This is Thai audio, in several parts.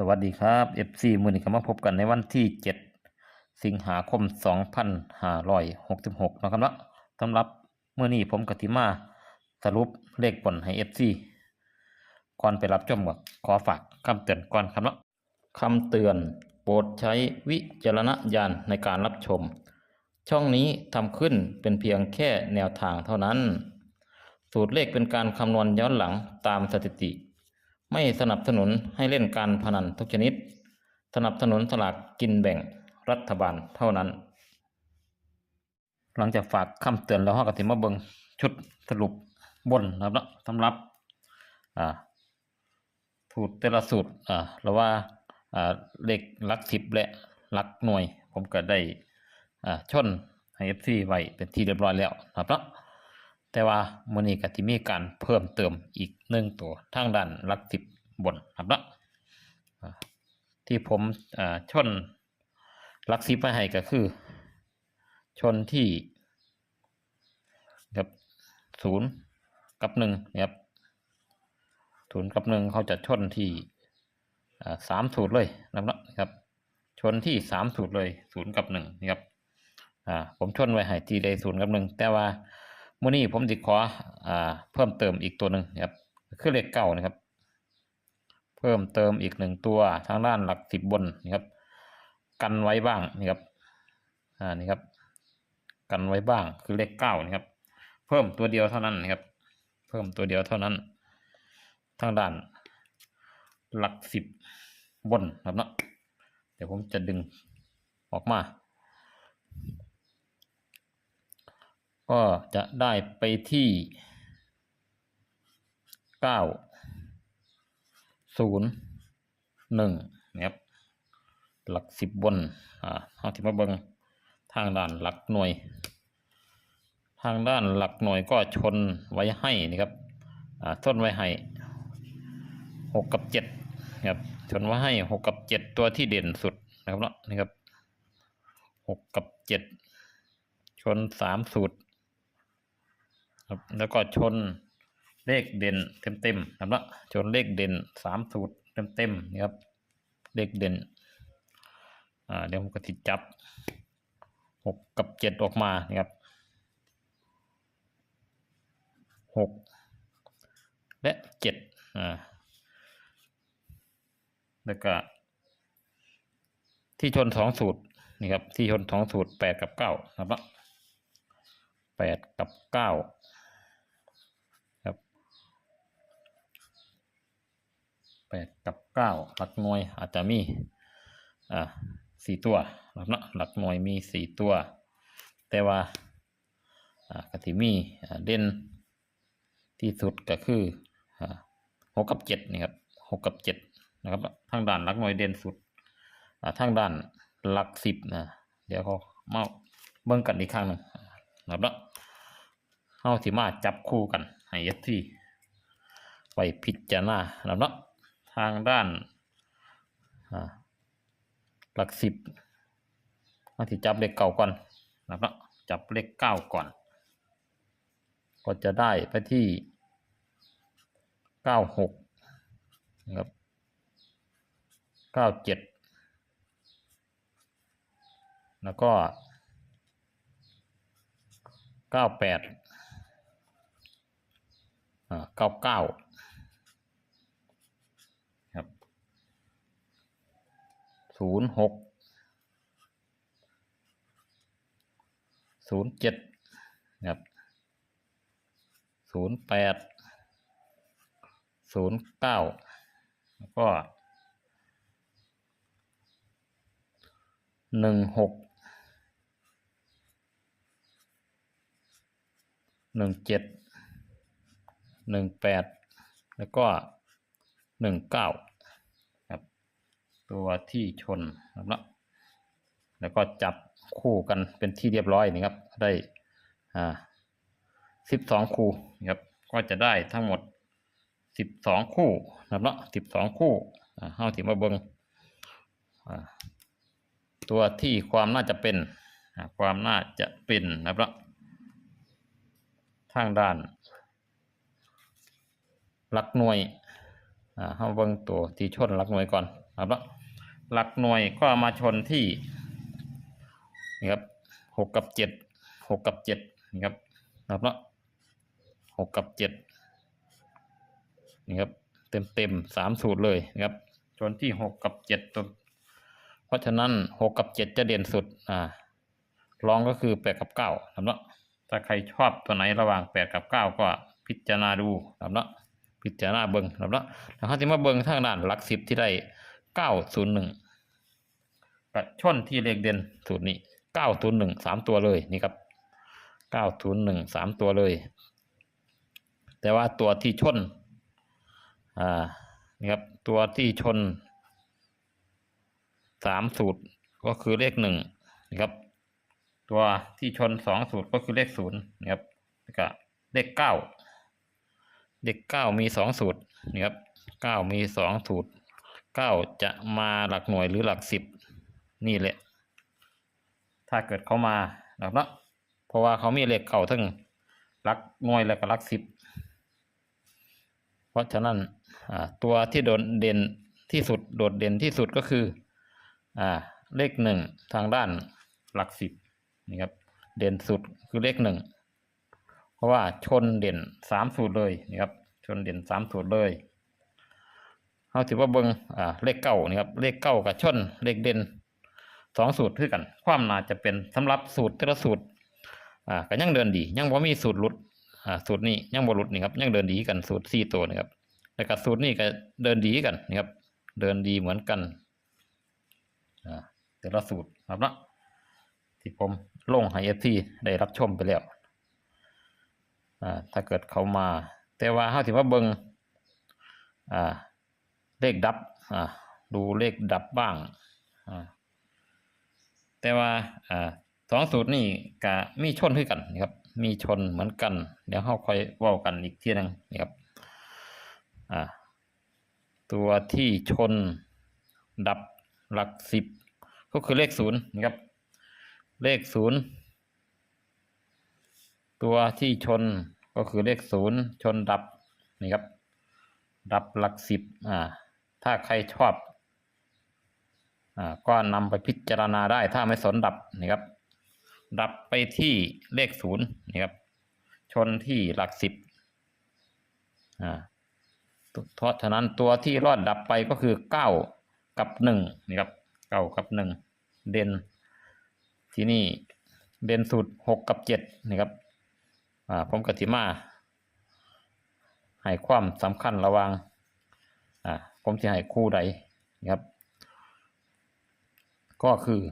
สวัสดีครับ FC มือนี้ก็มาพบกันในวันที่ 7 สิงหาคม 2566นะครับเนาะสำหรับเมื่อนี้ผมกติมาสรุปเลขผลให้ FC ก่อนไปรับชมก็ขอฝากคำเตือนก่อนครับเนาะคำเตือนโปรดใช้วิจารณญาณในการรับชม ช่องนี้ทำขึ้นเป็นเพียงแค่แนวทางเท่านั้น สูตรเลขเป็นการคำนวณย้อนหลังตามสถิติ ไม่สนับสนุนให้เล่นการพนันทุกชนิด สนับสนุนสลากกินแบ่งรัฐบาลเท่านั้น หลังจากฝากคำเตือนแล้วเราก็ถิมาเบิงชุดสรุปบนนะครับเนาะสำหรับอ่าสูตรแต่ละสูตรอ่าเราว่าอ่าเลขหลักสิบและหลักหน่วย ผมก็ได้อ่าชนให้ FC ไว้เป็นที่เรียบร้อยแล้วนะครับเนาะ แต่ว่ามื้อนี้ก็สิมีการเพิ่มเติมอีกหนึ่งตัวทางด้านลักสิบบนครับเนาะที่ผมชนลักสิบมาให้ก็คือ ชนที่ครับศูนย์กับหนึ่งนะครับศูนย์กับหนึ่งเขาจะชนที่สามสูตรเลยนะครับครับชนที่สามสูตรเลยศูนย์กับหนึ่งนะครับผมชนไว้ให้ทีใดศูนย์กับหนึ่งแต่ว่า มื่อนี้ผมจะขออ่าเพิ่มเติมอีกตัวหนึ่งครับคือเลขเก้านะครับ เพิ่มเติมอีกหนึ่งตัวทางด้านหลักสิบบนนะครับ กันไว้บ้างนะครับอ่านี่ครับ กันไว้บ้างคือเลขเก้านะครับ เพิ่มตัวเดียวเท่านั้นนะครับ เพิ่มตัวเดียวเท่านั้น ทางด้านหลักสิบบนครับเนาะเดี๋ยวผมจะดึงออกมา ก็จะได้ไปที่เก้าศูนย์หนึ่งนะครับหลักสิบบนอ่าเอาที่มาเบิงทางด้านหลักหน่วย ทางด้านหลักหน่วยก็ชนไว้ให้นะครับอ่าต้นไว้ให้หกกับเจ็ดนะครับชนไว้ให้หกกับเจ็ดตัวที่เด่นสุดนะครับเนาะนี่ครับหกกับเจ็ดชนสามสูตร ครับแล้วก็ชนเลขเด่นเต็มๆนะครับชนเลขเด่นสามสูตรเต็มๆนี่ครับเลขเด่นอ่าเดี๋ยวผมก็ติดจับหกกับเจ็ดออกมานี่ครับหกและเจ็ดอ่าแล้วก็ที่ชนสองสูตรนี่ครับที่ชนสองสูตรแปดกับเก้านะครับแปดกับเก้าครับ แปดกับเก้าหลักหน่วยอาจจะมีอ่าสี่ตัวนะครับเนาะหลักหน่วยมีสี่ตัว แต่ว่าอ่ากติมีอ่าเด่นที่สุดก็คืออ่าหกกับเจ็ดนี่ครับหกกับเจ็ดนะครับทางด้านหลักหน่วยเด่นสุดอ่าทางด้านหลักสิบนะเดี๋ยวเขามาเบิ่งกันอีกครั้งหนึ่งนะครับเนาะเฮาสิมาจับคู่กันให้ยัดที่ไปพิจารณานะครับเนาะ ทางด้านหลักสิบมาที่จับเลขเก้าก่อนนะครับจับเลขเก้าก่อน ก็จะได้ไปที่เก้าหกนะครับเก้าเจ็ดแล้วก็เก้าแปดอ่าเก้าเก้าครับ ศูนย์หกศูนย์เจ็ดครับศูนย์แปดศูนย์เก้าแล้วก็หนึ่งหกหนึ่งเจ็ดหนึ่งแปดแล้วก็หนึ่งเก้า ตัวที่ชนนะครับเนาะแล้วก็จับคู่กันเป็นที่เรียบร้อยนี่ครับ ได้อ่าสิบสองคู่นะครับก็จะได้ทั้งหมดสิบสองคู่นะครับเนาะสิบสองคู่อ่าเฮาถิมาเบิงอ่าตัวที่ความน่าจะเป็นอ่าความน่าจะเป็นนะครับทางด้านหลักหน่วยอ่าเฮาเบิงตัวที่ชนหลักหน่วยก่อนนะครับ หลักหน่วยก็มาชนที่นี่ครับหกกับเจ็ดหกกับเจ็ดนี่ครับครับแล้วหกกับเจ็ดนี่ครับเต็มเต็มสามสูตรเลยนะครับชนที่หกกับเจ็ดตัวเพราะฉะนั้นหกกับเจ็ดจะเด่นสุดอ่ารองก็คือแปดกับเก้าครับแล้วถ้าใครชอบตัวไหนระหว่างแปดกับเก้าก็พิจารณาดูครับแล้วพิจารณาเบิ้งครับแล้วแล้วเขาจะมาเบิ้งทางด้านหลักสิบที่ได้ เก้าศูนย์หนึ่งกับชนที่เลขเด่นสูตรนี้เก้าศูนย์หนึ่งสามตัวเลยนี่ครับเก้าศูนย์หนึ่งสามตัวเลย แต่ว่าตัวที่ชนอ่านี่ครับตัวที่ชนสามสูตรก็คือเลขหนึ่งนะครับ ตัวที่ชนสองสูตรก็คือเลขศูนย์นะครับแล้วก็เลขเก้าเลขเก้ามีสองสูตรนี่ครับเก้ามีสองสูตร เก้าจะมาหลักหน่วยหรือหลักสิบนี่แหละ ถ้าเกิดเขามานะครับเนาะเพราะว่าเขามีเลขเก่าทั้งหลักหน่วยและก็หลักสิบเพราะฉะนั้นตัวที่โดดเด่นที่สุดโดดเด่นที่สุดก็คืออเลขหนึ่งทางด้านหลักสิบนี่ครับเด่นสุดคือเลขหนึ่งเพราะว่าชนเด่นสามสูตรเลยนี่ครับชนเด่นสามสูตรเลย เขาถือว่าเบิงอ่าเลขเก้านี่ครับเลขเก้ากับชนเลขเด่นสองสูตรคือกัน ความน่าจะเป็นสำหรับสูตรแต่ละสูตรอ่าก็ยังเดินดี ยังบ่มีสูตรหลุดอ่าสูตรนี้ยังบรุษนี่ครับยังเดินดีกันสูตรสี่ตัวนะครับแล้วก็สูตรนี้ก็เดินดีกันนะครับ เดินดีเหมือนกันอ่าแต่ละสูตรครับนะที่ผมลงให้เอฟซีได้รับชมไปแล้วอ่าถ้าเกิดเขามา แต่ว่าเขาถือว่าเบิงอ่า เลขดับอ่าดูเลขดับบ้างอ่าแต่ว่าอ่าสองสูตรนี่ก็มีชนคือกันนะครับ มีชนเหมือนกัน เดี๋ยวเราค่อยว้ากันอีกทีหนึงนะครับอ่าตัวที่ชนดับหลักสิบก็คือเลขศูนย์นะครับ เลขศูนย์ตัวที่ชนก็คือเลขศูนย์ชนดับนี่ครับ ดับหลักสิบอ่า ถ้าใครชอบอ่าก็นำไปพิจารณาได้ถ้าไม่สนดับนะครับ ดับไปที่เลขศูนย์นะครับ ชนที่หลักสิบอ่าเพราะฉะนั้นตัวที่รอดดับไปก็คือเก้ากับหนึ่งนะครับเก้ากับหนึ่งเด่นที่นี่เด่นสุดหกกับเจ็ดนะครับอ่าผมกติมาให้ความสำคัญระวัง ผมจะให้คู่ใดนะครับ ก็คือ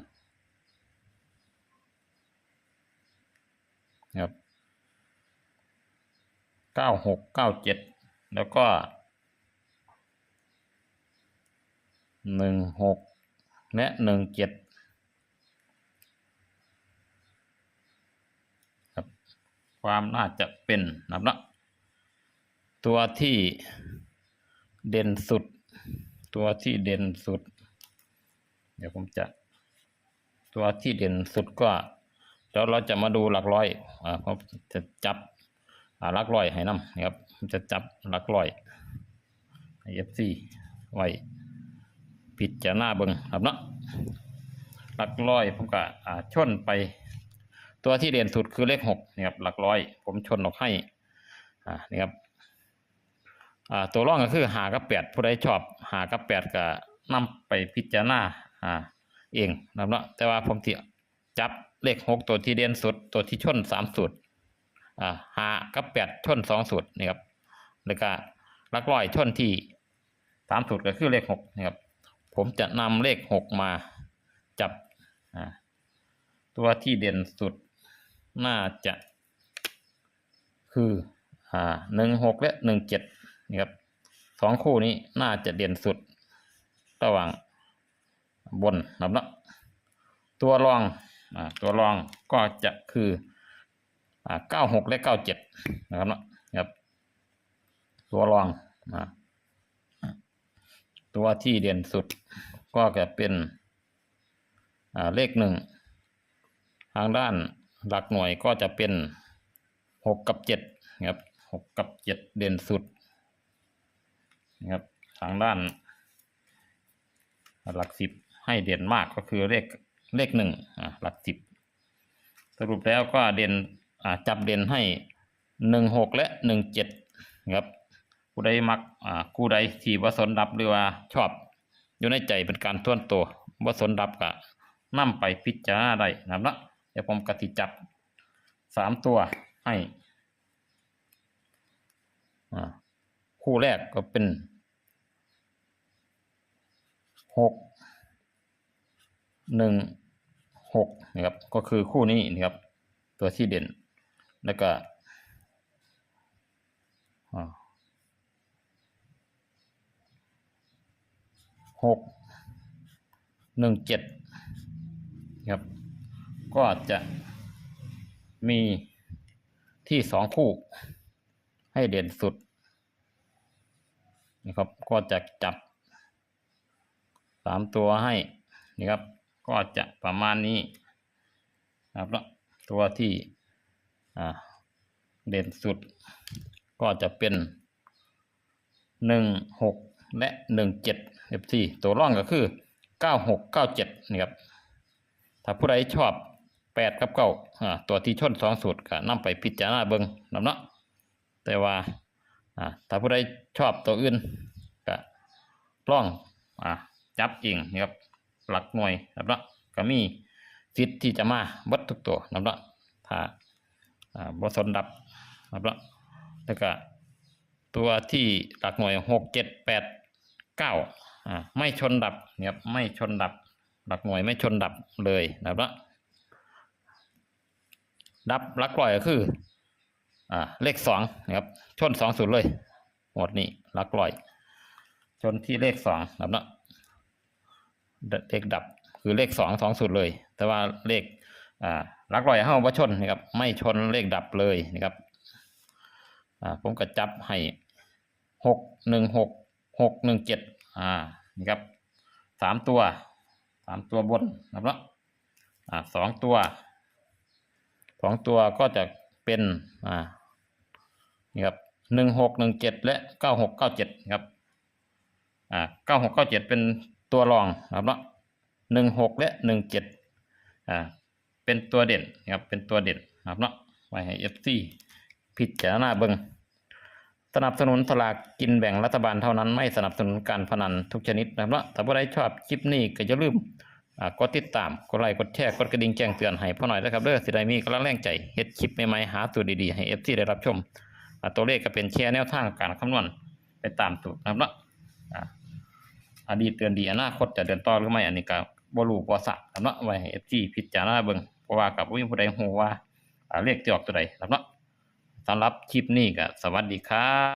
ครับเก้าหกเก้าเจ็ดแล้วก็หนึ่งหกและหนึ่งเจ็ดครับความน่าจะเป็นนะครับละตัวที่เด่นสุด ตัวที่เด่นสุด เดี๋ยวผมจะ ตัวที่เด่นสุดก็เดี๋ยวเราจะมาดูหลักร้อยอ่าผมจะจับอ่าหลักร้อยให้น้ำนะครับผมจะจับหลักร้อยเอฟซีไว้พิจารณาเบิงครับเนาะหลักร้อยผมก็อ่าชนไป ตัวที่เด่นสุดคือเลขหกนี่ครับหลักร้อย ผมชนออกให้อ่านี่ครับ อ่าตัวร่องก็คือหากับแปดผู้ใดชอบหากับแปดก็นำไปพิจารณาอ่าเองนะครับเนาะแต่ว่าผมที่จับเลขหกตัวที่เด่นสุดตัวที่ชนสามสูตรอ่าหากับแปดชนสองสูตรนี่ครับแล้วก็ลักร้อยชนที่สามสูตรก็คือเลขหกนะครับผมจะนำเลขหกมาจับอ่าตัวที่เด่นสุดน่าจะคือหนึ่งหกและหนึ่งเจ็ด นี่ครับสองคู่นี้น่าจะเด่นสุด ระหว่างบนนะครับเนาะตัวรองอตัวรองก็จะคืออ่าเก้าหกและเก้าเจ็ดนะครับเนาะครับ ตัวรองอตัวที่เด่นสุดก็จะเป็นเลขหนึ่งทางด้านหลักหน่วยก็จะเป็นหกกับเจ็ดนะครับหกกับเจ็ดเด่นสุด นะครับทางด้าน หลักสิบให้เด่นมากก็คือเลขเลขหนึ่งหลักสิบสรุปแล้วก็เด่นจับเด่นให้หนึ่งหกและหนึ่งเจ็ดครับผู้ใดมักอ่าผู้ใดที่ว่าสนดับหรือว่าชอบอยู่ในใจเป็นการท่วนตัวว่าสนดับก็นำไปพิจารณาได้นะครับนะเดี๋ยวผมกติจับสามตัวให้อ่า คู่แรกก็เป็นหกหนึ่งหกนะครับ ก็คือคู่นี้นะครับ ตัวที่เด่น แล้วก็หกหนึ่งเจ็ดครับ ก็จะมีที่สองคู่ให้เด่นสุด นะครับก็จะจับสามตัวให้นี่ครับ ก็จะประมาณนี้นะครับแล้วตัวที่อ่าเด่นสุด ก็จะเป็นหนึ่งหกและหนึ่งเจ็ดเอฟซีตัวร่องก็คือเก้าหกเก้าเจ็ดนี่ครับถ้าผู้ใดชอบแปดกับเก้าอ่าตัวที่ชนสองสูตรก็นำไปพิจารณาเบิ่งนำเนาะแต่ว่า อ่าถ้าผู้ใดชอบตัวอื่นก็ล่องอ่าจับเองนะครับหลักหน่วยนะครับเนาะก็มีสิทธิ์ที่จะมาบัดทุกตัวนะครับเนาะถ้าอ่าบสนดับนะครับเนาะแล้วก็ตัวที่หลักหน่วยหกเจ็ดแปดเก้าอ่าไม่ชนดับนะครับไม่ชนดับ หลักหน่วยไม่ชนดับเลยนะครับเนาะดับหลักร้อยก็คือ อ่าเลขสองนะครับชนสองศูนย์เลยหมดนี้ลักร้อย ชนที่เลขสองนะครับเนาะเลขดับคือเลขสองสองศูนย์เลย แต่ว่าเลขอ่าลักร้อยเข้าว่าชนนะครับไม่ชนเลขดับเลยนะครับอ่าผมก็จับให้หกหนึ่งหกหกหนึ่งเจ็ดอ่านี่ครับสามตัวสามตัวบนนะครับเนาะอ่าสองตัวสองตัวก็จะเป็นอ่า นี่ครับหนึ่งหกหนึ่งเจ็ดและเก้าหกเก้าเจ็ดครับอ่าเก้าหกเก้าเจ็ดเป็นตัวรองนะครับเนาะหนึ่งหกและหนึ่งเจ็ดอ่าเป็นตัวเด่นนะครับเป็นตัวเด่นนะครับเนาะไว้ให้เอฟซีพิจารณาเบิงสนับสนุนสลากกินแบ่งรัฐบาลเท่านั้นไม่สนับสนุนการพนันทุกชนิดนะครับเนาะถ้าผู้ใดชอบคลิปนี้ก็อย่าลืมอ่ากดติดตามกดไลค์กดแชร์กดกระดิ่งแจ้งเตือนให้พ่อหน่อยนะครับเด้อสิได้มีกำลังแรงใจเฮ็ดคลิปใหม่ๆหาตัวดีๆให้เอฟซีได้รับชม ตัวเลขก็เป็นแชร์แนวทางการคำนวณไปตามสูตรนะครับเนาะอ่าอดีตเตือนดีอนาคตจะเดินต่อหรือไม่อันนี้ก็บรู้บ่ทราบนะครับเนาะไว้เอฟจีพิจารณาเบิ่งเพราะว่ากับผู้ผู้ใดหูว่าเลขที่ออกตัวใดนะครับเนาะสำหรับคลิปนี้ก็สวัสดีครับ